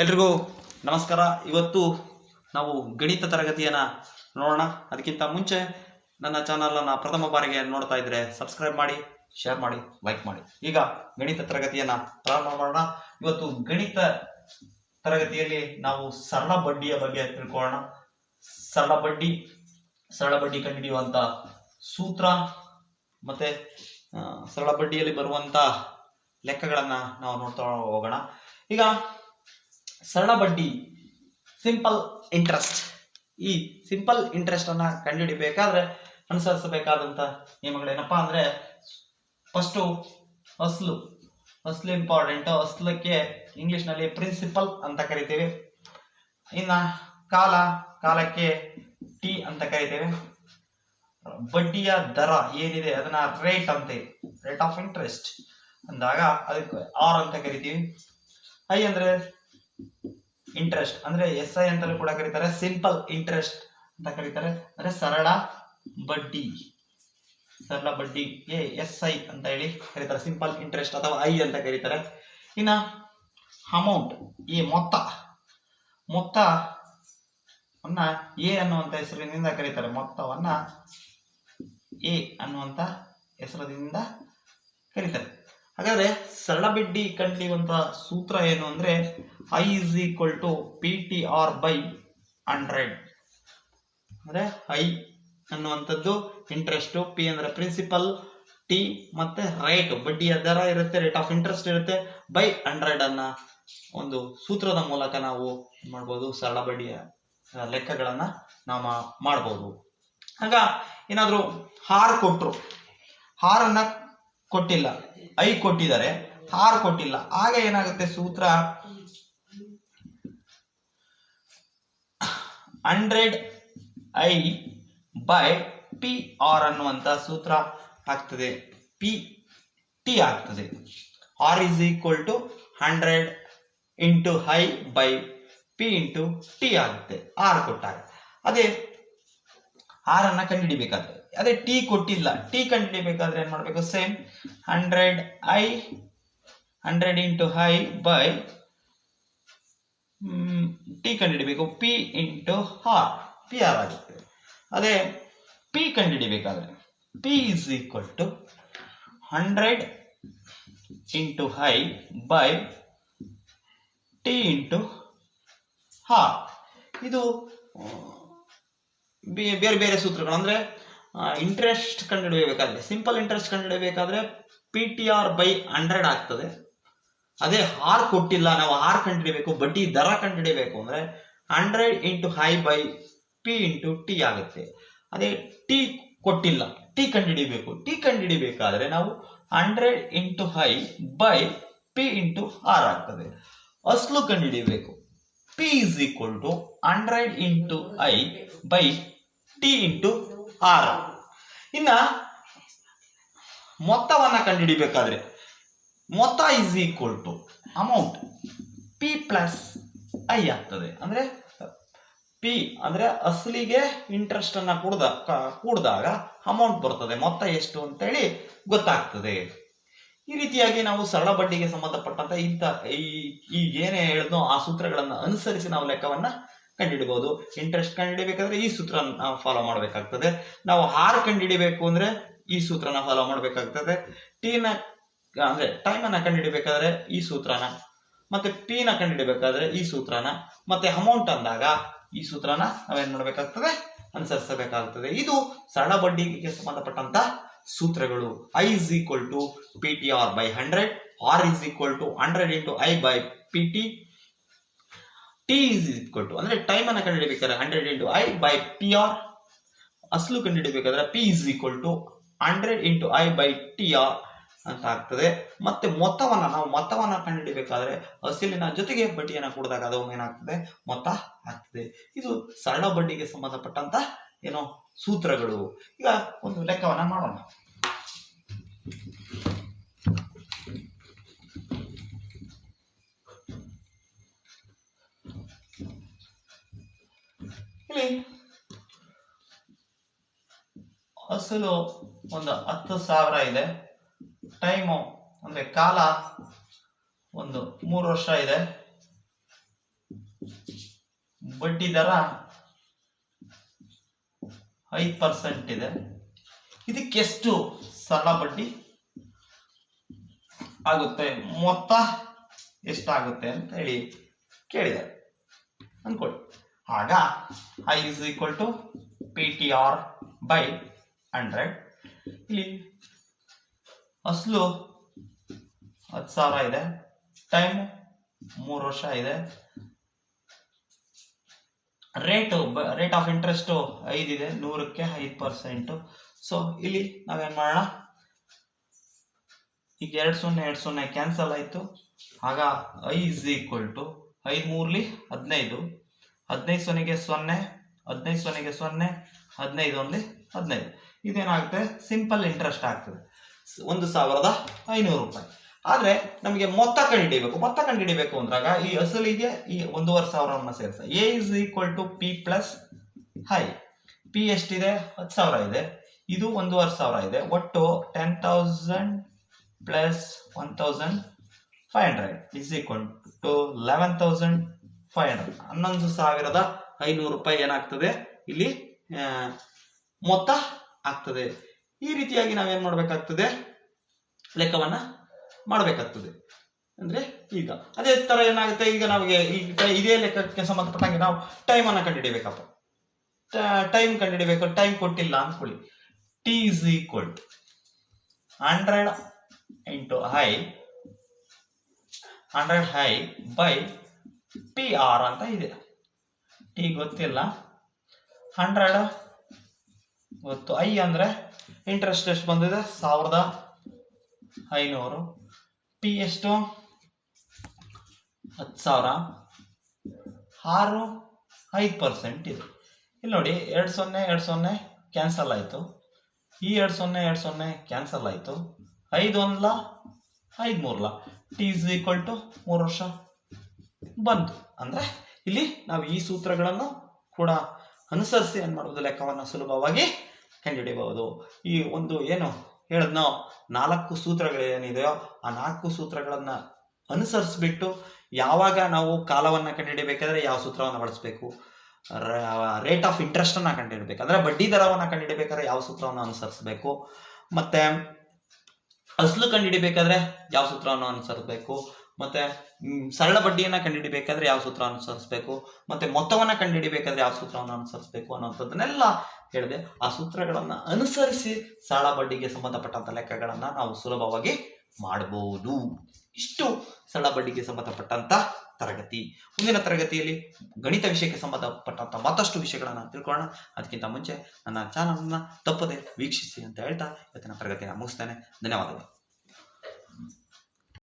ಎಲ್ರಿಗೂ ನಮಸ್ಕಾರ. ಇವತ್ತು ನಾವು ಗಣಿತ ತರಗತಿಯನ್ನು ನೋಡೋಣ. ಅದಕ್ಕಿಂತ ಮುಂಚೆ ನನ್ನ ಚಾನಲನ್ನು ಪ್ರಥಮ ಬಾರಿಗೆ ನೋಡ್ತಾ ಇದ್ರೆ ಸಬ್ಸ್ಕ್ರೈಬ್ ಮಾಡಿ ಶೇರ್ ಮಾಡಿ ಲೈಕ್ ಮಾಡಿ. ಈಗ ಗಣಿತ ತರಗತಿಯನ್ನು ಪ್ರಾರಂಭ ಮಾಡೋಣ. ಇವತ್ತು ಗಣಿತ ತರಗತಿಯಲ್ಲಿ ನಾವು ಸರಳ ಬಡ್ಡಿಯ ಬಗ್ಗೆ ತಿಳ್ಕೊಳ್ಳೋಣ. ಸರಳ ಬಡ್ಡಿ ಸರಳ ಬಡ್ಡಿ ಕಂಡುಹಿಡಿಯುವಂಥ ಸೂತ್ರ ಮತ್ತೆ ಸರಳ ಬಡ್ಡಿಯಲ್ಲಿ ಬರುವಂಥ ಲೆಕ್ಕಗಳನ್ನು ನಾವು ನೋಡ್ತಾ ಹೋಗೋಣ. ಈಗ ಸರಳ ಬಡ್ಡಿ ಸಿಂಪಲ್ ಇಂಟ್ರೆಸ್ಟ್ ಈ ಸಿಂಪಲ್ ಇಂಟ್ರೆಸ್ಟ್ ಅನ್ನ ಕಂಡುಹಿಡಿಬೇಕಾದ್ರೆ ಅನುಸರಿಸಬೇಕಾದಂತ ನಿಯಮಗಳೇನಪ್ಪಾ ಅಂದ್ರೆ ಫಸ್ಟು ಅಸ್ಲು ಅಸ್ಲು ಇಂಪಾರ್ಟೆಂಟ್ ಅಸ್ಲಕ್ಕೆ ಇಂಗ್ಲಿಷ್ನಲ್ಲಿ ಪ್ರಿನ್ಸಿಪಲ್ ಅಂತ ಕರಿತೀವಿ. ಇನ್ನ ಕಾಲ, ಕಾಲಕ್ಕೆ ಟಿ ಅಂತ ಕರಿತೇವೆ. ಬಡ್ಡಿಯ ದರ ಏನಿದೆ, ಅದನ್ನ ರೇಟ್ ಅಂತ ರೇಟ್ ಆಫ್ ಇಂಟ್ರೆಸ್ಟ್ ಅಂದಾಗ ಅದಕ್ಕೆ ಆರ್ ಅಂತ ಕರಿತೀವಿ. ಐ ಅಂದ್ರೆ ಇಂಟ್ರೆಸ್ಟ್ ಅಂದ್ರೆ ಎಸ್ ಐ ಅಂತಲೂ ಕೂಡ ಕರೀತಾರೆ. ಸಿಂಪಲ್ ಇಂಟ್ರೆಸ್ಟ್ ಅಂತ ಕರೀತಾರೆ. ಅಂದ್ರೆ ಸರಳ ಬಡ್ಡಿ. ಸರಳ ಬಡ್ಡಿಗೆ ಎಸ್ ಐ ಅಂತ ಹೇಳಿ ಕರೀತಾರೆ. ಸಿಂಪಲ್ ಇಂಟ್ರೆಸ್ಟ್ ಅಥವಾ ಐ ಅಂತ ಕರೀತಾರೆ. ಇನ್ನ ಅಮೌಂಟ್ ಈ ಮೊತ್ತ. ಮೊತ್ತ ಎ ಅನ್ನುವಂತ ಹೆಸರಿನಿಂದ ಕರೀತಾರೆ. ಮೊತ್ತವನ್ನ ಎ ಅನ್ನುವಂತ ಹೆಸರಿನಿಂದ ಕರೀತಾರೆ. ಹಾಗಾದ್ರೆ ಸರಳ ಬಡ್ಡಿ ಕಂಡಿರುವಂತ ಸೂತ್ರ ಏನು ಅಂದ್ರೆ I is equal to P T R by hundred ಅಂದ್ರೆ ಐ ಅನ್ನುವಂಥದ್ದು ಇಂಟ್ರೆಸ್ಟ್ ಪಿ ಅಂದ್ರೆ ಪ್ರಿನ್ಸಿಪಲ್ ಟಿ ಮತ್ತೆ ರೇಟ್ ಬಡ್ಡಿಯ ದರ ಇರುತ್ತೆ ರೇಟ್ ಆಫ್ ಇಂಟ್ರೆಸ್ಟ್ ಇರುತ್ತೆ ಬೈ ಹಂಡ್ರೆಡ್ ಅನ್ನ ಒಂದು ಸೂತ್ರದ ಮೂಲಕ ನಾವು ಮಾಡ್ಬೋದು ಸರಳ ಬಡ್ಡಿಯ ಲೆಕ್ಕಗಳನ್ನ ನಾವು ಮಾಡ್ಬೋದು. ಆಗ ಏನಾದ್ರು ಹಾರ್ ಕೊಟ್ರು, ಹಾರನ್ನ ಕೊಟ್ಟಿಲ್ಲ. ಐ ಕೊಟ್ಟಿದ್ದಾರೆ, ಆರ್ ಕೊಟ್ಟಿಲ್ಲ. ಆಗ ಏನಾಗುತ್ತೆ ಸೂತ್ರ? Hundred I by P R ಅನ್ನುವಂತ ಸೂತ್ರ ಆಗ್ತದೆ. ಪಿ, ಟಿ ಆಗ್ತದೆ. R is equal to hundred into I by P into T ಆಗುತ್ತೆ. ಆರ್ ಕೊಟ್ಟಾಗ. ಅದೇ ಆರ್ ಅನ್ನ ಕಂಡುಹಿಡಿಬೇಕಾದ್ರೆ ಅದೇ ಟಿ ಕೊಟ್ಟಿಲ್ಲ. ಟಿ ಕಂಡುಹಿಡಿಬೇಕಾದ್ರೆ ಏನ್ ಮಾಡ್ಬೇಕು? Same hundred I hundred into I by T ಕಂಡುಹಿಡಿಬೇಕು. P into R P R ಆಗುತ್ತೆ ಅದೇ P ಕಂಡುಹಿಡಿಬೇಕಾದ್ರೆ P is equal to hundred into I by T into R ಇದು ಬೇರೆ ಬೇರೆ ಸೂತ್ರಗಳು. ಅಂದ್ರೆ ಇಂಟ್ರೆಸ್ಟ್ ಕಂಡುಹಿಡಿಯಬೇಕಾದ್ರೆ simple interest ಕಂಡುಹಿಡಿಯಬೇಕಾದ್ರೆ P T R by hundred ಆಗ್ತದೆ. ಅದೇ ಆರ್ ಕೊಟ್ಟಿಲ್ಲ, ನಾವು ಆರ್ ಕಂಡುಹಿಡಿಯಬೇಕು ಬಡ್ಡಿ ದರ ಕಂಡುಹಿಡಿಯಬೇಕು ಅಂದ್ರೆ hundred into I by P into T ಆಗುತ್ತೆ. ಅದೇ ಟಿ ಕೊಟ್ಟಿಲ್ಲ ಟಿ ಕಂಡುಹಿಡಿಬೇಕು. ಟಿ ಕಂಡುಹಿಡಿಬೇಕಾದ್ರೆ ನಾವು hundred into I by P into R ಆಗ್ತದೆ. ಅಸ್ಲು ಕಂಡುಹಿಡಿಯಬೇಕು P is equal to hundred into I by T into R ಇನ್ನ ಮೊತ್ತವನ್ನ ಕಂಡುಹಿಡಿಬೇಕಾದ್ರೆ ಮೊತ್ತ is equal to amount P plus I ಆಗ್ತದೆ. ಅಂದ್ರೆ ಪಿ ಅಂದ್ರೆ ಅಸಲಿಗೆ ಇಂಟ್ರೆಸ್ಟ್ ಅನ್ನ ಕೂಡ್ದ ಕೂಡಿದಾಗ ಅಮೌಂಟ್ ಬರ್ತದೆ. ಮೊತ್ತ ಎಷ್ಟು ಅಂತ ಹೇಳಿ ಗೊತ್ತಾಗ್ತದೆ. ಈ ರೀತಿಯಾಗಿ ನಾವು ಸರಳ ಬಡ್ಡಿಗೆ ಸಂಬಂಧಪಟ್ಟಂತ ಇಂಥ ಈ ಈ ಏನೇ ಹೇಳಿದ್ನೋ ಆ ಸೂತ್ರಗಳನ್ನ ಅನುಸರಿಸಿ ನಾವು ಲೆಕ್ಕವನ್ನ ಕಂಡುಹಿಡಬಹುದು. ಇಂಟ್ರೆಸ್ಟ್ ಕಂಡುಹಿಡಬೇಕಾದ್ರೆ ಈ ಸೂತ್ರ ಫಾಲೋ ಮಾಡಬೇಕಾಗ್ತದೆ. ನಾವು ಹಾರ್ ಕಂಡುಹಿಡಿಬೇಕು ಅಂದ್ರೆ ಈ ಸೂತ್ರನ ಫಾಲೋ ಮಾಡಬೇಕಾಗ್ತದೆ. ಟಿನ ಅಂದ್ರೆ ಟೈಮ್ ಅನ್ನ ಕಂಡುಹಿಡಬೇಕಾದ್ರೆ ಈ ಸೂತ್ರನ, ಮತ್ತೆ ಪಿ ನ ಕಂಡುಹಿಡಿಬೇಕಾದ್ರೆ ಈ ಸೂತ್ರನ, ಮತ್ತೆ ಅಮೌಂಟ್ ಅಂದಾಗ ಈ ಸೂತ್ರನ ನಾವೇನ್ ಮಾಡಬೇಕಾಗ್ತದೆ? ಅನುಸರಿಸಬೇಕಾಗ್ತದೆ. ಇದು ಸರಳ ಬಡ್ಡಿಗೆ ಸಂಬಂಧಪಟ್ಟಂತ ಸೂತ್ರಗಳು. I is equal to P T R by hundred R is equal to hundred into I by P T T is equal to ಅಂದ್ರೆ ಟೈಮ್ ಅನ್ನ ಕಂಡುಹಿಡಿಬೇಕಾದ್ರೆ hundred into I by P R ಅಸಲು ಕಂಡುಹಿಡಿಬೇಕಾದ್ರೆ P is equal to hundred into I by T R ಅಂತ ಆಗ್ತದೆ. ಮತ್ತೆ ಮೊತ್ತವನ್ನ, ನಾವು ಮೊತ್ತವನ್ನ ಕಂಡುಹಿಡಿಬೇಕಾದ್ರೆ ಅಸಲಿನ ಜೊತೆಗೆ ಬಡ್ಡಿಯನ್ನು ಕೊಡಿದಾಗ ಅದು ಏನಾಗ್ತದೆ? ಮೊತ್ತ ಆಗ್ತದೆ. ಇದು ಸರಳ ಬಡ್ಡಿಗೆ ಸಂಬಂಧಪಟ್ಟಂತ ಏನೋ ಸೂತ್ರಗಳು. ಈಗ ಒಂದು ಲೆಕ್ಕವನ್ನ ಮಾಡೋಣ. ಅಸಲು ಒಂದು ಹತ್ತು ಸಾವಿರ ಇದೆ. ಟೈಮು ಅಂದ್ರೆ ಕಾಲ ಒಂದು ಮೂರು ವರ್ಷ ಇದೆ. ಬಡ್ಡಿ ದರ ಐದು ಪರ್ಸೆಂಟ್ ಇದೆ. ಇದಕ್ಕೆ ಎಷ್ಟು ಸರಳ ಬಡ್ಡಿ ಆಗುತ್ತೆ? ಮೊತ್ತ ಎಷ್ಟಾಗುತ್ತೆ ಅಂತ ಹೇಳಿ ಕೇಳಿದೆ. ಅನ್ಕೊಳ್ಳಿ ಆಗ I is equal to P T R by hundred. ಇಲ್ಲಿ ಅಸಲು ಹತ್ತು ಸಾವಿರ ಇದೆ. ಟೈಮ್ ಮೂರು ವರ್ಷ ಇದೆ. ರೇಟು ರೇಟ್ ಆಫ್ ಇಂಟ್ರೆಸ್ಟು ಐದಿದೆ ನೂರಕ್ಕೆ ಐದು ಪರ್ಸೆಂಟು. ಸೊ ಇಲ್ಲಿ ನಾವೇನು ಮಾಡೋಣ? ಈಗ ಎರಡು ಸೊನ್ನೆ ಎರಡು ಸೊನ್ನೆ ಕ್ಯಾನ್ಸಲ್ ಆಯಿತು. ಆಗ ಐ ಇಸ್ ಈಕ್ವಲ್ ಟು ಐದು ಮೂರ್ಲಿ ಹದಿನೈದು. ಹದಿನೈದು ಸೊನ್ನೆಗೆ ಸೊನ್ನೆ, ಹದಿನೈದು ಸೊನ್ನೆಗೆ ಸೊನ್ನೆ, ಹದಿನೈದು ಒಂದ್ಲಿ ಹದಿನೈದು. ಇದೇನಾಗುತ್ತೆ? ಸಿಂಪಲ್ ಇಂಟ್ರೆಸ್ಟ್ ಆಗ್ತದೆ. ಒಂದು ಸಾವಿರದ ಐನೂರು ರೂಪಾಯಿ. ಆದ್ರೆ ನಮಗೆ ಮೊತ್ತ ಕಂಡುಹಿಡಿಬೇಕು ಮೊತ್ತ ಕಂಡುಹಿಡಿಬೇಕು ಅಂದಾಗ ಈ ಅಸಲಿಗೆ ಈ ಒಂದೂವರೆ ಸಾವಿರವನ್ನು ಸೇರಿಸ. A is equal to P plus I. P ಎಷ್ಟಿದೆ? ಹತ್ತು ಸಾವಿರ ಇದೆ. ಇದು ಒಂದೂವರೆ ಸಾವಿರ ಇದೆ. ಒಟ್ಟು ten thousand plus one thousand five hundred is equal to eleven thousand five hundred ಹನ್ನೊಂದು ಸಾವಿರದ ಐನೂರು ರೂಪಾಯಿ ಏನಾಗ್ತದೆ? ಇಲ್ಲಿ ಮೊತ್ತ ಆಗ್ತದೆ. ಈ ರೀತಿಯಾಗಿ ನಾವೇನ್ ಮಾಡಬೇಕಾಗ್ತದೆ? ಲೆಕ್ಕವನ್ನ ಮಾಡಬೇಕಾಗ್ತದೆ. ಅಂದ್ರೆ ಈಗ ಅದೇ ತರ ಏನಾಗುತ್ತೆ? ಈಗ ನಮಗೆ ಈಗ ಇದೇ ಲೆಕ್ಕಕ್ಕೆ ಸಂಬಂಧಪಟ್ಟಂಗೆ ನಾವು ಟೈಮ್ ಅನ್ನ ಕಂಡುಹಿಡಿಬೇಕಪ್ಪ. ಟೈಮ್ ಕಂಡುಹಿಡಿಬೇಕು ಟೈಮ್ ಕೊಟ್ಟಿಲ್ಲ ಅಂದ್ಕೊಳ್ಳಿ. T is equal to hundred into I hundred I by P R ಅಂತ ಇದೆ. ಟಿ ಗೊತ್ತಿಲ್ಲ. ಹಂಡ್ರೆಡ್ ಗೊತ್ತು ಐ ಅಂದ್ರೆ ಇಂಟ್ರೆಸ್ಟ್ ಎಷ್ಟು ಬಂದಿದೆ? ಸಾವಿರದ ಐನೂರು. ಪಿ ಎಷ್ಟು? ಹತ್ತು ಸಾವಿರ. ಆರು, ಐದು ಪರ್ಸೆಂಟ್ ಇದೆ. ಇಲ್ಲಿ ನೋಡಿ, ಎರಡು ಸೊನ್ನೆ ಎರಡು ಸೊನ್ನೆ ಕ್ಯಾನ್ಸಲ್ ಆಯಿತು. ಈ ಎರಡು ಸೊನ್ನೆ ಎರಡು ಸೊನ್ನೆ ಕ್ಯಾನ್ಸಲ್ ಆಯಿತು. ಐದು ಒಂದ್ಲ, ಐದು ಮೂರ್ಲ. ಟಿ ಇಸ್ ಈಕ್ವಲ್ ಟು ಮೂರು ವರ್ಷ ಬಂತು. ಅಂದರೆ ಇಲ್ಲಿ ನಾವು ಈ ಸೂತ್ರಗಳನ್ನು ಕೂಡ ಅನುಸರಿಸಿ ಏನು ಮಾಡ್ಬೋದು ಲೆಕ್ಕವನ್ನು ಸುಲಭವಾಗಿ ಕಂಡುಹಿಡಿಯಬಹುದು. ಈ ಒಂದು ಏನು ಹೇಳಿದ್ನೋ, ನಾಲ್ಕು ಸೂತ್ರಗಳು ಏನಿದೆಯೋ ಆ ನಾಲ್ಕು ಸೂತ್ರಗಳನ್ನ ಅನುಸರಿಸ್ಬಿಟ್ಟು ಯಾವಾಗ ನಾವು ಕಾಲವನ್ನ ಕಂಡುಹಿಡಿಯಬೇಕಾದ್ರೆ ಯಾವ ಸೂತ್ರವನ್ನು ಬಳಸಬೇಕು? ರೇಟ್ ಆಫ್ ಇಂಟ್ರೆಸ್ಟ್ ಅನ್ನ ಕಂಡುಹಿಡಬೇಕು ಅಂದ್ರೆ ಬಡ್ಡಿ ದರವನ್ನ ಕಂಡುಹಿಡಬೇಕಾದ್ರೆ ಯಾವ ಸೂತ್ರವನ್ನು ಅನುಸರಿಸಬೇಕು? ಮತ್ತೆ ಅಸಲು ಕಂಡುಹಿಡಿಬೇಕಾದ್ರೆ ಯಾವ ಸೂತ್ರವನ್ನು ಅನುಸರಿಸಬೇಕು? ಮತ್ತೆ ಸರಳ ಬಡ್ಡಿಯನ್ನ ಕಂಡುಹಿಡಿಬೇಕಾದ್ರೆ ಯಾವ ಸೂತ್ರ ಅನುಸರಿಸಬೇಕು? ಮತ್ತೆ ಮೊತ್ತವನ್ನ ಕಂಡುಹಿಡಿಬೇಕಾದ್ರೆ ಯಾವ ಸೂತ್ರವನ್ನು ಅನುಸರಿಸಬೇಕು ಅನ್ನೋಂಥದ್ದನ್ನೆಲ್ಲ ಹೇಳಿದೆ. ಆ ಸೂತ್ರಗಳನ್ನ ಅನುಸರಿಸಿ ಸರಳ ಬಡ್ಡಿಗೆ ಸಂಬಂಧಪಟ್ಟಂತ ಲೆಕ್ಕಗಳನ್ನ ನಾವು ಸುಲಭವಾಗಿ ಮಾಡಬಹುದು. ಇಷ್ಟು ಸರಳ ಬಡ್ಡಿಗೆ ಸಂಬಂಧಪಟ್ಟಂತ ತರಗತಿ. ಮುಂದಿನ ತರಗತಿಯಲ್ಲಿ ಗಣಿತ ವಿಷಯಕ್ಕೆ ಸಂಬಂಧಪಟ್ಟಂತ ಮತ್ತಷ್ಟು ವಿಷಯಗಳನ್ನ ತಿಳ್ಕೊಳ್ಳೋಣ. ಅದಕ್ಕಿಂತ ಮುಂಚೆ ನನ್ನ ಚಾನಲ್ನ ತಪ್ಪದೆ ವೀಕ್ಷಿಸಿ ಅಂತ ಹೇಳ್ತಾ ಇವತ್ತಿನ ತರಗತಿನ ಮುಗಿಸ್ತೇನೆ. ಧನ್ಯವಾದಗಳು.